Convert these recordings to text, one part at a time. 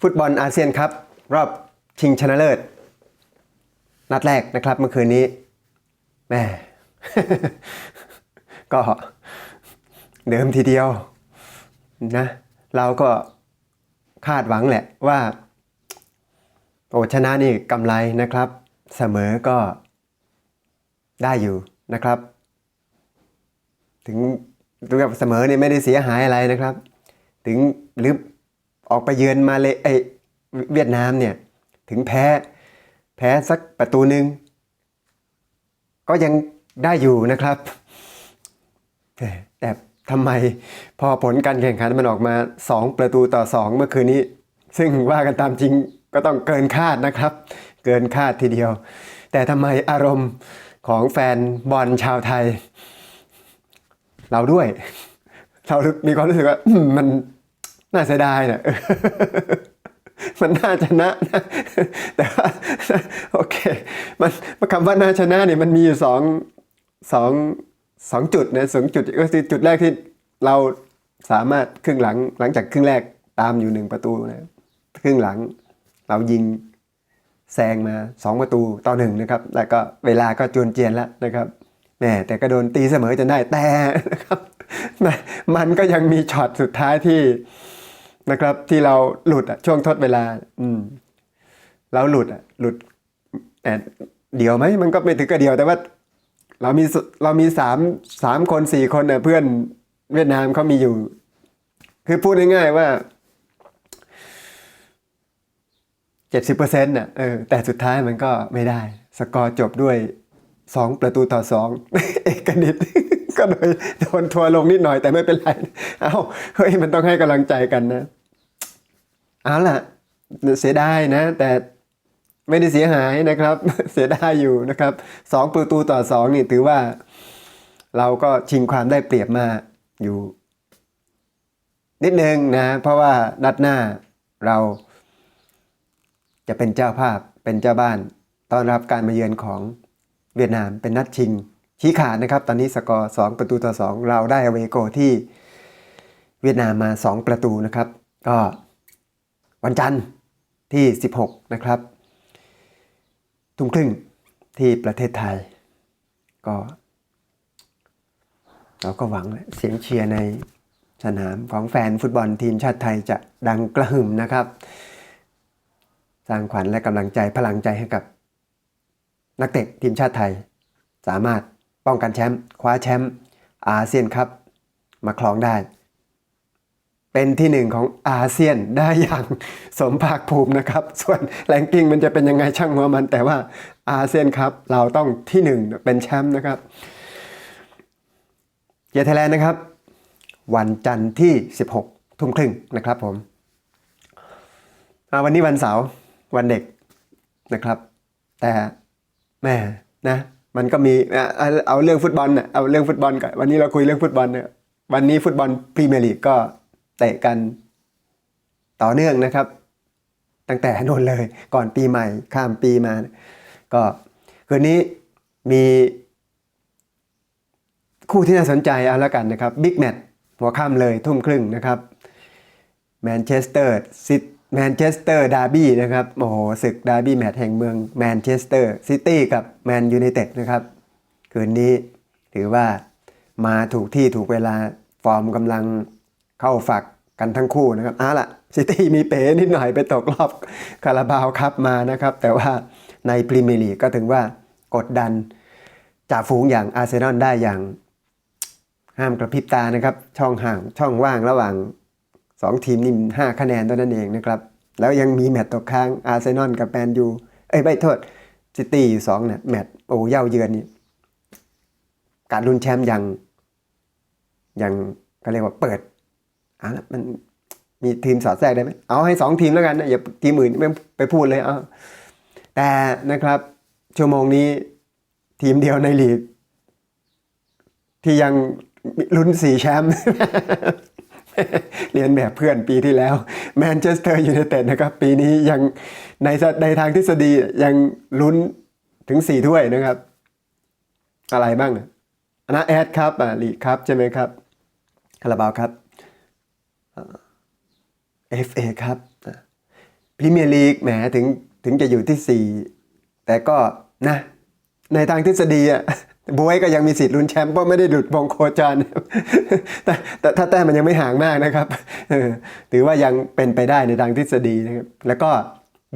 ฟุตบอลอาเซียนครับ รอบชิงชนะเลิศ นัดแรกนะครับเมื่อคืนนี้แม่ก็เดิมทีเดียวนะ เราก็คาดหวังแหละว่า โอ้ชนะนี่กำไรนะครับ เสมอก็ได้อยู่นะครับ ถึง ถึงกับเสมอเนี่ยไม่ได้เสียหายอะไรนะครับ ถึงหรือออกไปเยือนมาเลยไอเวียดนามเนี่ยถึงแพ้แพ้สักประตูหนึ่งก็ยังได้อยู่นะครับแต่แต่ทำไมพอผลการแข่งขันมันออกมา 2 ประตูต่อ 2 เมื่อคืนนี้ ซึ่งว่ากันตามจริงก็ต้องเกินคาดนะครับ เกินคาดทีเดียว แต่ทำไมอารมณ์ของแฟนบอลชาวไทย เราด้วย เรามีความรู้สึกว่ามันน่าเสียดายนะมันน่าชนะนะแต่ว่าโอเค มันคำว่าน่าชนะเนี่ยมันมีอยู่สองสองสองจุดนะสองจุดก็คือจุดแรกที่เราสามารถครึ่งหลังหลังจากครึ่งแรกตามอยู่หนึ่งประตูนะครึ่งหลังเรายิงแซงมาสองประตูต่อหนึ่งนะครับ แล้วก็เวลาก็จวนเจียนแล้วนะครับ แหมแต่ก็โดนตีเสมอจนได้แต่นะครับมันก็ยังมีช็อตสุดท้ายที่นะครับที่เราหลุดอะช่วงทดเวลา อืมเราหลุดอะหลุดแต่เดียวไหมมันก็ไม่ถึงกับเดียวแต่ว่า เรามีเรามีสามสามคนสี่คนเน่ยเพื่อนเวียดนามเขามีอยู่ คือพูดง่ายๆว่าเจ็ดสิบเปอร์เซ็นต์น่ะเออแต่สุดท้ายมันก็ไม่ได้ สกอร์จบด้วย สองประตูต่อสองเอกนิตก็โดยโดนทัวร์ลงนิดหน่อยแต่ไม่เป็นไร เอ้าเฮ้ยมันต้องให้กำลังใจกันนะ เอาล่ะ เสียดายนะ แต่ไม่ได้เสียหายนะครับ เสียดายอยู่นะครับสองประตูต่อสองนี่ถือว่า เราก็ชิงความได้เปรียบมาอยู่ นิดนึงนะ เพราะว่านัดหน้าเรา จะเป็นเจ้าภาพเป็นเจ้าบ้านต้อนรับการมาเยือนของ เวียดนามเป็นนัดชิงชี้ขาดนะครับ ตอนนี้สกอร์ 2 ประตูต่อ 2 เราได้อเวโกที่เวียดนามมา 2 ประตูนะครับ ก็วันจันทร์ที่ 16 นะครับ ทุ่มครึ่งที่ประเทศไทย ก็เราก็หวังเสียงเชียร์ในสนามของแฟนฟุตบอลทีมชาติไทยจะดังกระหึ่มนะครับ สร้างขวัญและกำลังใจพลังใจให้กับ นักเตะทีมชาติไทย สามารถป้องกันแชมป์คว้าแชมป์อาเซียนครับ มาครองได้ เป็นที่หนึ่งของอาเซียนได้อย่างสมภาคภูมินะครับ ส่วนแรงกิ้งมันจะเป็นยังไงช่างหัวมัน แต่ว่าอาเซียนครับเราต้องที่หนึ่งเป็นแชมป์นะครับเยร์ไทแลนนะครับ วันจันทร์ที่ 16 ทุ่มครึ่งนะครับผมวันนี้วันเสาร์วันเด็กนะครับ แต่ แม่นะ มันก็มีเอาเรื่องฟุตบอลน่ะเอาเรื่องฟุตบอลก่อนวันนี้เราคุยเรื่องฟุตบอลเนี่ยวันนี้ฟุตบอลพรีเมียร์ลีกก็เตะกันต่อเนื่องนะครับ ตั้งแต่โน่นเลยก่อนปีใหม่ข้ามปีมา ก็คืนนี้มีคู่ที่น่าสนใจเอาละกันนะครับบิ๊กแมตช์หัวค่ำเลยทุ่มครึ่งนะครับแมนเชสเตอร์ซิต แมนเชสเตอร์ดาร์บี้นะครับโอ้โหศึกดาร์บี้แมตช์แห่งเมืองแมนเชสเตอร์ซิตี้กับแมนยูไนเต็ดนะครับ คืนนี้ถือว่ามาถูกที่ถูกเวลาฟอร์มกำลังเข้าฝักกันทั้งคู่นะครับเอาล่ะซิตี้มีเป๋นิดหน่อยไปตกรอบคาราบาวครับมานะครับ แต่ว่าในพรีเมียร์ลีกก็ถึงว่ากดดันจ่าฝูงอย่างอาร์เซนอลได้อย่างห้ามกระพริบตานะครับ ช่องห่างช่องว่างระหว่าง 2 ทีมนี่ห้าคะแนนเท่านั้นเองนะครับ แล้วยังมีแมตต์ตกค้างอาร์เซนอลกับแมนยูเอ้ยไม่โทษซิตี้อยู่สองเนี่ยแมตช์โอ้เย่าเยือนนี่การลุ้นแชมป์ยังยังก็เรียกว่าเปิดอะมันมีทีมสอดแทรกได้ไหมเอาให้สองทีมแล้วกันนะอย่าทีมอื่นไม่ไปพูดเลยเอาแต่นะครับชั่วโมงนี้ทีมเดียวในลีก ที่ยังลุ้นสี่แชมป์ เรียนแบบเพื่อนปีที่แล้วแมนเชสเตอร์ยูไนเต็ดนะครับปีนี้ยังในในทางทฤษฎียังลุ้นถึงสี่ถ้วยนะครับ อะไรบ้างอะนะแอดครับอ่าลีกครับใช่ไหมครับคาราบาวครับเอฟเอครับพรีเมียร์ลีกแหมถึงถึงจะอยู่ที่ 4 แต่ก็นะในทางทฤษฎีอะ บวยก็ยังมีสิทธิ์ลุ้นแชมป์เพราะไม่ได้ดุดวงโคจรแต่แต่ถ้าแต้มมันยังไม่ห่างมากนะครับถือว่ายังเป็นไปได้ในทางทฤษฎีนะครับ แล้วก็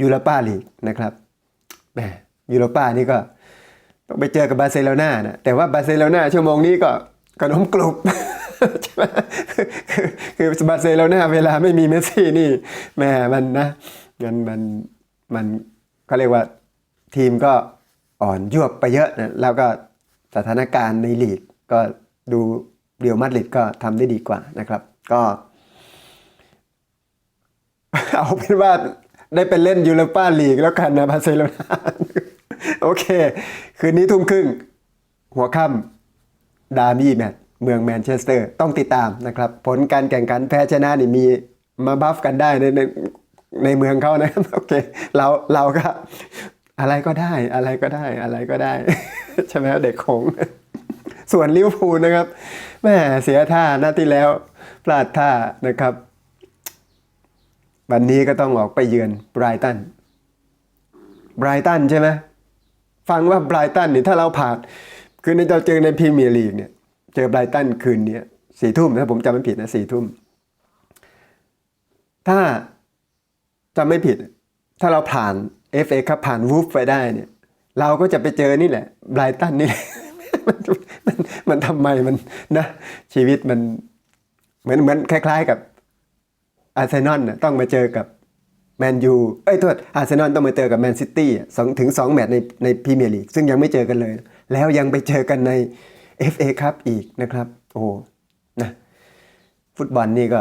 ยูโรปาลีกนะครับแหมยูโรปานี่ก็ต้องไปเจอกับบาร์เซโลนานะแต่ว่าบาร์เซโลนาชั่วโมงนี้ก็ขนมกรุบใช่ไหมคือบาร์เซโลนาเวลาไม่มีเมสซี่นี่แหม่มันนะมันมันมันก็เรียกว่าทีมก็อ่อนยวบไปเยอะนะแล้วก็ สถานการณ์ในลีกก็ดูเรียวมาดริดก็ทำได้ดีกว่านะครับ ก็ เอาเป็นว่าได้ไปเล่นยูโรป้าลีกแล้วกันนะบาร์เซโลนาโอเค คืนนี้ทุ่มครึ่ง หัวค่ำดาร์บี้แมตช์เมืองแมนเชสเตอร์ ต้องติดตามนะครับ ผลการแข่งขันแพ้ชนะนี่มีมาบัฟกันได้ในในในเมืองเขานะโอเค เราเราก็ อะไรก็ได้ อะไรก็ได้ อะไรก็ได้ ใช่ไหมเด็กของส่วนลิวอร์พูลนะครับแม่เสียท่านัดที่แล้วพลาดท่านะครับ วันนี้ก็ต้องออกไปเยือนไบรตันไบรตันใช่ไหมฟังว่าไบรตันเนี่ยถ้าเราผ่าน คือในเราเจอในพรีเมียร์ลีกเนี่ย เจอไบรตันคืนนี้สี่ทุ่มถ้าผมจำไม่ผิดนะสี่ทุ่ม ถ้าจำไม่ผิด ถ้าเราผ่าน FA ครับผ่านวูฟไปได้เนี่ย เราก็จะไปเจอนี่แหละไบรตันนี่แหละมันมันทำไมมันนะชีวิตมันเหมือนเหมือนคล้าย ๆ กับอาร์เซนอลน่ะต้องมาเจอกับแมนยูเอ้ยโทษอาร์เซนอลต้องมาเจอกับแมนซิตี้สองถึงสองแมตช์ในในพรีเมียร์ลีกซึ่งยังไม่เจอกันเลย แล้วยังไปเจอกันใน FA ครับอีกนะครับ โอ้โหนะฟุตบอลนี่ก็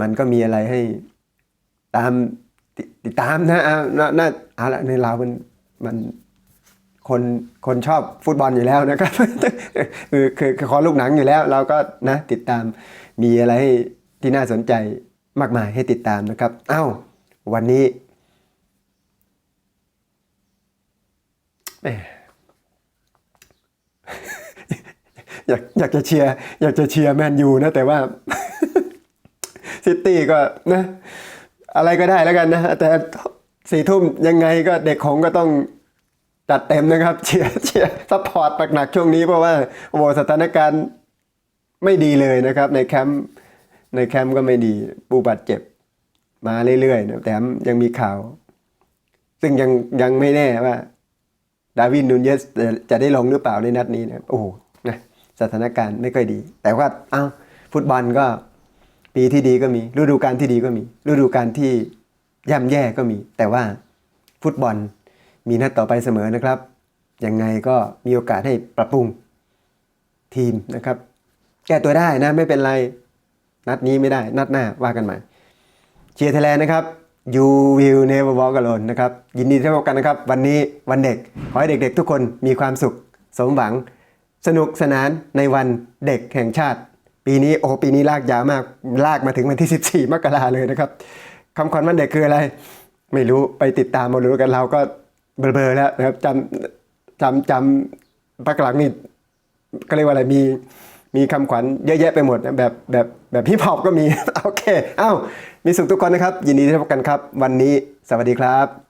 มันก็มีอะไรให้ตามติดตามนะเอาน่าเอาละในเราวมันมัน คนคนชอบฟุตบอลอยู่แล้วนะครับคือคือคอลูกหนังอยู่แล้ว เราก็นะติดตามมีอะไรให้ที่น่าสนใจมากมายให้ติดตามนะครับ เอ้า วันนี้อยากอยากจะเชียร์อยากจะเชียร์แมนยูนะ แต่ว่าซิตี้ก็นะ อะไรก็ได้แล้วกันนะ แต่สี่ทุ่มยังไงก็เด็กของก็ต้อง จัดเต็มนะครับเชียร์เชียร์ซัพพอร์ตหนักๆช่วงนี้เพราะว่าโอ้โหสถานการณ์ไม่ดีเลยนะครับ ในแคมป์ในแคมป์ก็ไม่ดีปูบาดเจ็บมาเรื่อยๆนะแต่ยังมีข่าว ซึ่งยังยังไม่แน่ว่าดาวินนูนเยสจะได้ลงหรือเปล่าในนัดนี้นะโอ้โหนะสถานการณ์ไม่ค่อยดี แต่ว่าเอ้าฟุตบอลก็ปีที่ดีก็มี ฤดูกาลที่ดีก็มี ฤดูกาลที่ย่ำแย่ก็มี แต่ว่าฟุตบอล มีนัดต่อไปเสมอนะครับ ยังไงก็มีโอกาสให้ปรับปรุงทีมนะครับ แก้ตัวได้นะไม่เป็นไร นัดนี้ไม่ได้ นัดหน้าว่ากันใหม่เชียร์ไทยแลนด์นะครับ you will never walk alone นะครับ ยินดีที่พบกันนะครับ วันนี้วันเด็ก ขอให้เด็กๆ ทุกคนมีความสุข สมหวัง สนุกสนานในวันเด็กแห่งชาติ ปีนี้โอ้ปีนี้ลากยาวมาก ลากมาถึงวันที่ 14 มกราเลยนะครับคำขวัญวันเด็กคืออะไร ไม่รู้ไปติดตามมาดูกันเราก็ เบลอๆแล้วนะครับจำจำจำปักหลังนี่ก็เรียกว่าอะไรมีมีคำขวัญเยอะแยะไปหมดนะแบบแบบแบบฮิปฮอปก็มี โอเค เอ้า มีสุขทุกคนนะครับ ยินดีที่พบกันครับ วันนี้สวัสดีครับ